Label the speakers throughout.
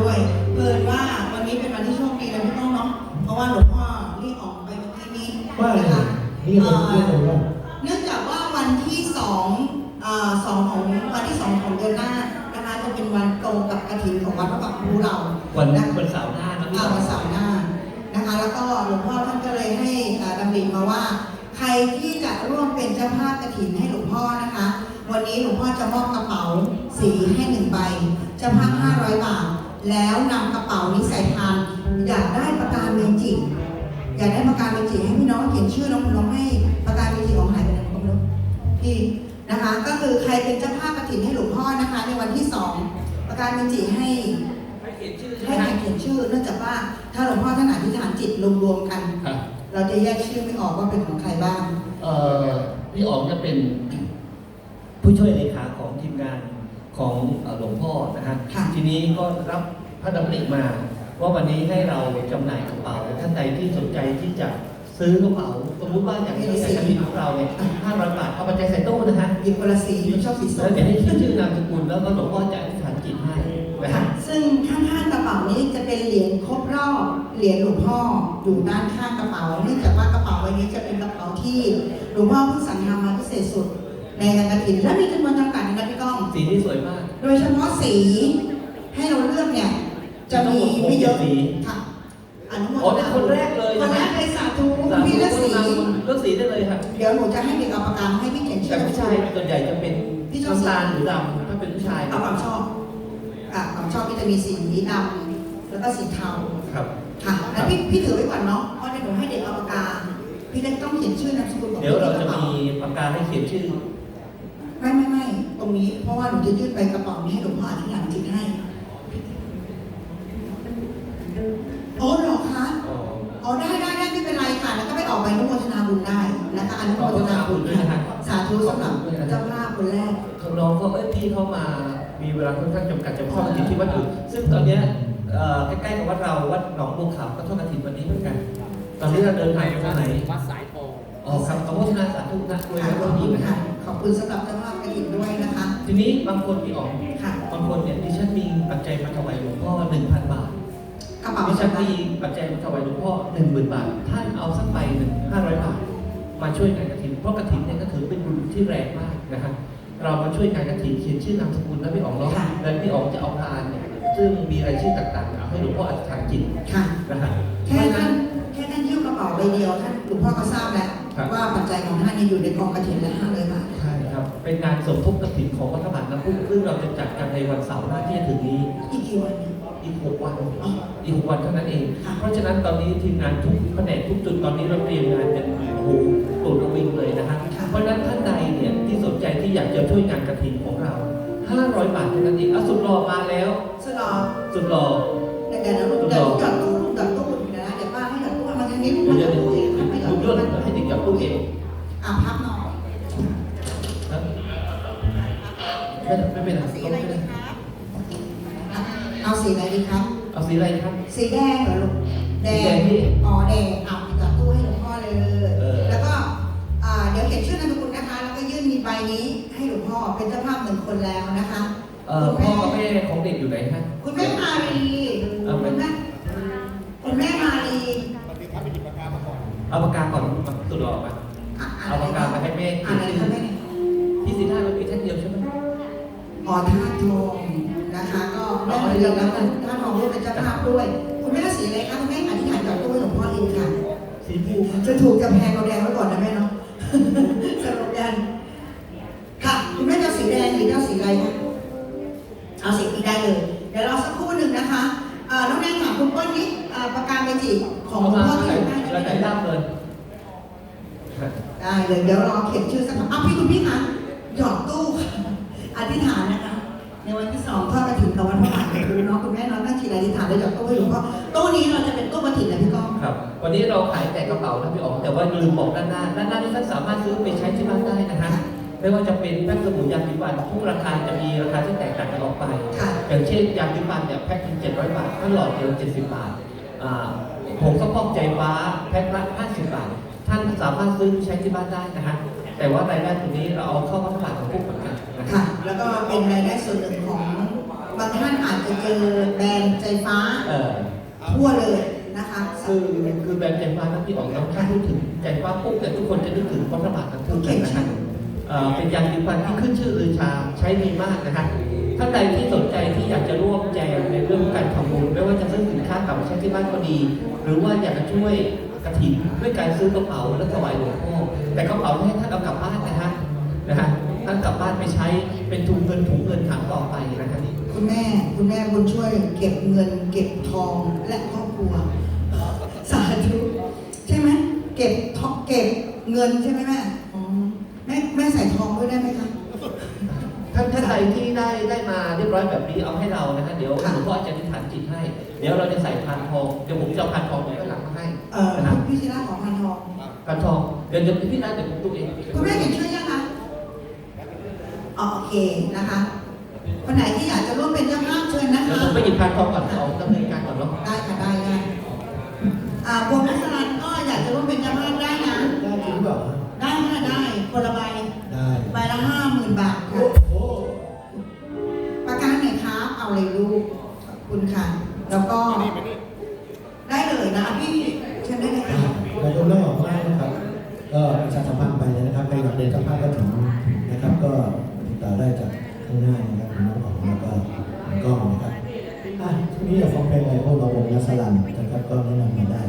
Speaker 1: ด้วยเพิ่นว่าวันนี้เป็นวันที่โชคดีนะพี่ก้องเนาะ เพราะว่าหลวงพ่อรีบออกไปเมื่อกี้นี้
Speaker 2: ว่าอะไร
Speaker 1: นะคะ
Speaker 2: นี่เป็นเรื่องอะไรวะ
Speaker 1: เนื่องจากว่าวันที่สองเอ่อสองของวันที่สองของเดือนหน้านะคะจะเป็นวันตรงกับกฐินของวัดพระบาทครูเรา
Speaker 3: วัน
Speaker 1: นะ
Speaker 3: วันเสาร์หน้านะพี่
Speaker 1: อ่า
Speaker 3: อ๋อ
Speaker 1: วันเสาร์หน้านะคะ แล้วก็หลวงพ่อท่านก็เลยให้อ่าดำริมาว่า ใครที่จะร่วมเป็นเจ้าภาพกฐินให้หลวงพ่อนะคะ วันนี้หลวงพ่อจะมอบกระเป๋าสีให้หนึ่งใบเจ้าภาพ500 บาท แล้วนำกระเป๋านี้ใส่พาน อยากได้ประกาศเมจิ อยากได้ประกาศเมจิให้พี่น้องเขียนชื่อน้องน้องให้ประกาศเมจิของหายไปไหนก็ไม่รู้พี่นะคะ ก็คือใครเป็นเจ้าภาพกฐินให้หลวงพ่อนะคะ ในวันที่สองประกาศเมจิให้
Speaker 3: ให้เขียนชื่อ
Speaker 1: ให้ใครเขียนชื่อเนื่องจากว่าถ้าหลวงพ่อท่านอธิษฐานจิตรวมๆกัน
Speaker 3: ครับ
Speaker 1: เราจะแยกชื่อไม่ออกว่าเป็นของใครบ้าง
Speaker 3: เอ่อพี่อ๋องจะเป็นผู้ช่วยเลขาของทีมงาน ของเอ่อหลวงพ่อนะฮะ
Speaker 1: ค่ะ
Speaker 3: ทีนี้ก็รับพระดำริมา ว่าวันนี้ให้เราจำหน่ายกระเป๋าท่านใดที่สนใจที่จะซื้อกระเป๋าสมมติว่าอยากซื้อในกระถิ่นของเราเนี่ย500บาทเอาปัจจัยใส่ตู้นะฮะ
Speaker 1: หยิบคนละสีมันชอบสีส้
Speaker 3: แล้
Speaker 1: ม
Speaker 3: วเดี๋ยวให้ชื่อชื่อนามสกุลแล้วก็หลวงพ่อจะอธิษฐานจิตให้นะ
Speaker 1: ค่ะ
Speaker 3: ฮะ
Speaker 1: ซึ่งข้างๆกระเป๋านี้จะเป็นเหรียญครบรอบเหรียญหลวงพ่ออยู่ด้านข้างกระเป๋าเนื่องจากว่ากระเป๋าใบนี้จะเป็นกระเป๋าที่หลวงพ่อเพิ่งสั่งทำมาพิเศษสุด ในงานกระถินและมีจำนวนจำกัดนะพี่ก้อง
Speaker 3: สีที่สวยมาก
Speaker 1: โดยเฉพาะสีให้เราเลือกเนี่ย จะมีไม่เยอะ
Speaker 3: สี
Speaker 1: ค่ะอนุโมท
Speaker 3: อ๋อเป็นคนแรกเลย
Speaker 1: คนแรกเลยสาธุคุณพี่เลือกสี
Speaker 3: เลือกสีได้เลยครับ
Speaker 1: เดี๋ยวหนูจะให้เด็กเอาปากกามาให้พี่เขียนชื่
Speaker 3: แต่
Speaker 1: อ
Speaker 3: ผู้ชายส่วนใหญ่จะเป็น
Speaker 1: พี่ชอบสี
Speaker 3: น้ำตาลหรือดำถ้าเป็นผู้ชาย
Speaker 1: เอาความชอบอะความชอบพี่จะมีสีดำแล้วก็สีเทา
Speaker 3: ครับ
Speaker 1: ค่ะแล้วพี่พี่ถือไว้ก่อนเนาะเพราะเดี๋ยวหนูให้เด็กเอาปากกาพี่เล็กต้องเขียนชื่อนามสกุลของ
Speaker 3: เดี๋ยว
Speaker 1: พี่
Speaker 3: เรา
Speaker 1: ที่ก
Speaker 3: จะ
Speaker 1: ระเป๋า
Speaker 3: มีปากกาให้เขียนชื่อ
Speaker 1: ไม่ไม่ไม่ต รงนี้ เพราะว่าหนูจะยื่นไปกระเป๋านี้ให้หลวงพ่ออธิษฐานจิตให้โอ้เหรอคะ
Speaker 3: อ๋อ
Speaker 1: อ๋อได้ได้ได้ไม่เป็นไรค่ะแล้วก็ไปออกใบอนุโมทนาบุญได้นะคะอนุโมทนาบุญ
Speaker 3: ด้วยนะครั
Speaker 1: ค่ะ
Speaker 3: บ
Speaker 1: สาธุสำหรับเจ้าภาพคนแรก
Speaker 3: เขาน้องก็เอ้ยพี่เขามามีเวลาค่อนข้างจำกัดจะเข้ากระถิ่นที่วัดอยู่ซึ่งตอนเนี้ยเอ่อใกล้ๆกับวัดเราวัดหนองบัวขาวก็ทอดกระถิ่นวันนี้เหมือนกัน ตอนนี้เราเดินทางไปทางไหน
Speaker 4: วัดสายทอง
Speaker 3: อ๋อครับขอโทษนาสาธุนะคุย
Speaker 1: ค่ะ
Speaker 3: กัน
Speaker 1: ขอบ
Speaker 3: ก็ดี
Speaker 1: คุณ
Speaker 3: นะค
Speaker 1: ค่ะ
Speaker 3: รับ
Speaker 1: ข อบคุณสำหรับเจ้าภาพกระถิ่นด้วยนะคะ
Speaker 3: ทีนี้บางคนพี่อ๋อง
Speaker 1: ค่ะ
Speaker 3: บางคนเนี่ยดิฉันมีปัจจัยมาถวายหลวงพ่อ1,000บาท
Speaker 1: กระเป๋า
Speaker 3: ดิฉัน
Speaker 1: สำคัญ
Speaker 3: มีปัจจัยมาถวายหลวงพ่อหนึ่งหมื่นบาท ท่านเอาสักใบหนึ่งห้าร้อยบาท มาช่วยงานกระถินเพราะกระถินเนี่ยก็ถือเป็นบุญที่แรงมากนะครับเรามาช่วยงานกระถินเขียนชื่อนามสกุลแล้วพี่อ๋องเนาะแล้วพี่อ๋องจะเอาพานเนี่ยซึ่งมีรายชื่อต่างๆเอาให้หลวงพ่ออธิษฐานจิต
Speaker 1: ค่ะ
Speaker 3: นะครับ
Speaker 1: แค่ท่านแค่ท่านยิ้วกระเป๋าใบเดียวท่านหลวงพ่อก็ทราบแล้ว
Speaker 3: ครับ
Speaker 1: ว่าปัจจัยของท่านเนี่ยอยู่ในกองกระถินละห้าร้อยบาท
Speaker 3: ใช่ครับ เป็นงานสมทบกระถินของวัดพระบาทน้ำพุซึ่งเราจะจัดกันในวันเสาร์หน้าที่จะถึงนี้
Speaker 1: อีกกี่วันเนี่ย
Speaker 3: อีกหกวันอีกหกวันเท่านั้นเอง
Speaker 1: ค่ะ
Speaker 3: เพราะฉะนั้นตอนนี้ทีมงานทุกแผนกทุกจุดตอนนี้เราเตรียมงานกันโอ้โหโดดระวิงเลยนะฮะ
Speaker 1: ค่ะ
Speaker 3: เพราะฉะนั้นท่านใดเนี่ยที่สนใจที่อยากจะช่วยงานกระถินของเรา 500 บาทเท่านั้นเองอะสุดหล่อมาแล้ว
Speaker 1: สลอ
Speaker 3: สุดหล่อ
Speaker 1: เดี๋ยวเดี๋ยวเดี๋ยวเดี๋ยวหยอดตู้หยอดตู้เดี๋ยวนะเดี๋ยวป้าให้หยอดตู้มาทางนี้
Speaker 3: เดี๋ยว
Speaker 1: มา
Speaker 3: เดี๋ยว
Speaker 1: ทาง
Speaker 3: เดี๋ยว
Speaker 1: นี้ให้หยอ
Speaker 3: คุ
Speaker 1: ด
Speaker 3: ณ
Speaker 1: ตู้
Speaker 3: ย่น
Speaker 1: มา
Speaker 3: ให้เด็กจับตู้เอง
Speaker 1: อะพับหน่ สีอะไรครับ สีแดงเหรอลูก แด
Speaker 3: สีแด
Speaker 1: ง
Speaker 3: งพี่
Speaker 1: อ๋อ แดง เอาไปจับตู้ให้หลวงพ่อเลย
Speaker 3: เออ
Speaker 1: แล้วก็อ่าเดี๋ยวเขียนชื่อนามสกุลนะคะ แล้วก็ยื่นมีใบนี้ให้หลวงพ่อ เป็นเจ้าภาพหนึ่งคนแล้วนะคะ
Speaker 3: เอ่อพ่อกับแม่ของเด็กอยู่ไหนฮะ
Speaker 1: คุณแม่มาลี
Speaker 3: เอาไป
Speaker 1: คุณแม่คุณแม่มาลี
Speaker 4: ปฏิทัศน์ไปหยิบปากกามาก่อน
Speaker 3: เอาปากกาก่อนมาสุดหล่อมา
Speaker 1: อะ
Speaker 3: เอาปากกาไปให้แม่
Speaker 1: อ่าน ก็แม่มาลีแล้วกันท่าทองด้วยเป็นเจ้าภาพด้วย คุณแม่สีอะไรคะคุณแม่อธิษฐานกับตู้ให้หลวงพ่อเองค่ะ
Speaker 3: สีฟู
Speaker 1: จะถูกจะแพงเอาแดงไว้ก่อนนะแม่เนาะสรุปกันค่ะคุณแม่จะเอาสีแดงหรือจะเอาสีอะไรคะเอาสีนี้ได้เลย เดี๋ยวรอสักครู่หนึ่งนะคะเอ่อน้องแนนถามคุณเปิ้ลนิดเอ่อประการเมจิของหลวงพ่อที่อยู่ได้
Speaker 3: แล้ว
Speaker 1: ไห
Speaker 3: ใจ
Speaker 1: ม
Speaker 3: ร่ำเลย
Speaker 1: ได้เลยเดี๋ยวรอเขียนชื่อสักคำอ้าวพี่คุณพี่คะหยอดตู้ค่ะอธิษฐานนะคะ ในวันที่สองทอดกระถิ่นกับวันพระ บาทคุณน้องคุณแม่น้องตั้งจิตอธิษฐานแล้วหยอดตู้ให้หลวงพ่อตู้นี้เราจะเป็นตู้กระถิ่นนะพี่ก้อง
Speaker 3: ครับ วันนี้เราขายแต่กระเป๋านะพี่อ๋องแต่ว่าลืมบอกด้านหน้าด้านหน้าที่ท่านสามารถซื้อไปใช้ที่บ้านได้นะฮะไม่ว่าจะเป็นแป้งสบู่ยาสีฟันทุกราคาจะมีราคาที่แตกต่างกันออกไป
Speaker 1: ค่ะ
Speaker 3: อย่างเช่นยาสีฟันเนี่ยแพ็คถึง700 บาทถ้าหลอดเดียว70 บาทอ่าผงซักฟอกใจฟ้าแพ็คละ50 บาท ท่านสามารถซื้อไปใช้ที่บ้านได้นะฮะแต่ว่ารายได้ตรงนี้เราเอาเข้าวัดพระบาทของพวกเหมือนกันนะครั
Speaker 1: ค่ะ
Speaker 3: บ
Speaker 1: แล้วก็เป็นรายได้ส่วนหนึ่งของ บางท่านอาจจะเจอแบรนด์ใจฟ้า
Speaker 3: เออ
Speaker 1: ทั่วเลยนะคะ
Speaker 3: คือคือแบรนด์ใจฟ้านะพี่อ๋องน้องถ้าพูดถึงใจฟ้าปุ๊บเนี่ยทุกคนจะนึกถึงพระบาททั้งทุกเลยนะครับเอ่อเป็นยาสีฟันที่ขึ้นชื่อลือชาใช้ดีมากนะครับท่านใดที่สนใจที่อยากจะร่วมแจมในเรื่องการทำบุญไม่ว่าจะซื้อสินค้ากลับมาใช้ที่บ้านก็ดี หรือว่าอยากจะช่วยกระถิ่นด้วยการซื้อกระเป๋าและถวายหลวงพ่อแต่กระเป๋าให้ท่านเอากลับบ้านนะฮะนะฮะท่านกลับบ้านไปใช้เป็นถุงเงินถุงเงินถังต่อไปนะครับ
Speaker 1: คุณแม่คุณแม่บุญช่วย เก็บเงิน เก็บทองและครอบครัว สาธุใช่ไหมเก็บทองเก็บเงินใช่ไหมแม่อ๋อแม่แม่ใส่ทองด้วยได้ไหมคะ
Speaker 3: ท่านท่านใดที่ได้ได้มาเรียบร้อยแบบนี้เอาให้เรานะฮะเดี๋ยวหลวงพ่อจะอธิษฐานจิตให้ เดี๋ยวเราจะใส่พันทองเดี๋ยวผมจะเอาพันทองไว้ข้างหลังมาให้
Speaker 1: เอ่อ
Speaker 3: นะครับ
Speaker 1: พี่ศิระของพันทอง
Speaker 3: พันทองเดี๋ยวเดี๋ยวพี่นัทเดี๋ยวผมดูเอง
Speaker 1: คุณแม่เห็นช่วยยังคะอ๋อโอเคนะคะ คนไหนที่อยากจะร่วมเป็นเจ้าภาพเชิญนะ
Speaker 3: เดี๋ยว
Speaker 1: คะ
Speaker 3: ผมไปหยิบพันทองก่อนเอาดำเนินการก่อนเนาะ
Speaker 1: ได้ค่ะได้ได้อ่าวงนักสลันก็อยากจะร่วมเป็นเจ้าภาพได้นะ
Speaker 2: ได้จริงเปล่าฮะ
Speaker 1: ได้ค่ะได้คนละใบ
Speaker 2: ได้
Speaker 1: ใบละห้าหมื่นบาทค่ะ
Speaker 2: โอ้
Speaker 1: ประกันไหนคะเอาเลยลูกขอบคุณค่ะ แล้วก็
Speaker 4: มานี่มานี่
Speaker 1: ได้เลยนะพี่เชิญได้เลยค่ะ
Speaker 2: เราดูเรื่องของง่ายนะครับก็ประชาสัมพันธ์ไปเลยนะครับใครอยากเรียนสัมภาษณ์ก็ถึงนะครับก็ติดต่อได้จาก ข้างหน้านะครับคุณน้องของแล้วก็คุณก้องนะครับอะทีนี้อยากฟังเพลงอะไรพวกเราวงนัสลันนะครับก็แนะนำมาได้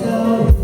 Speaker 2: tell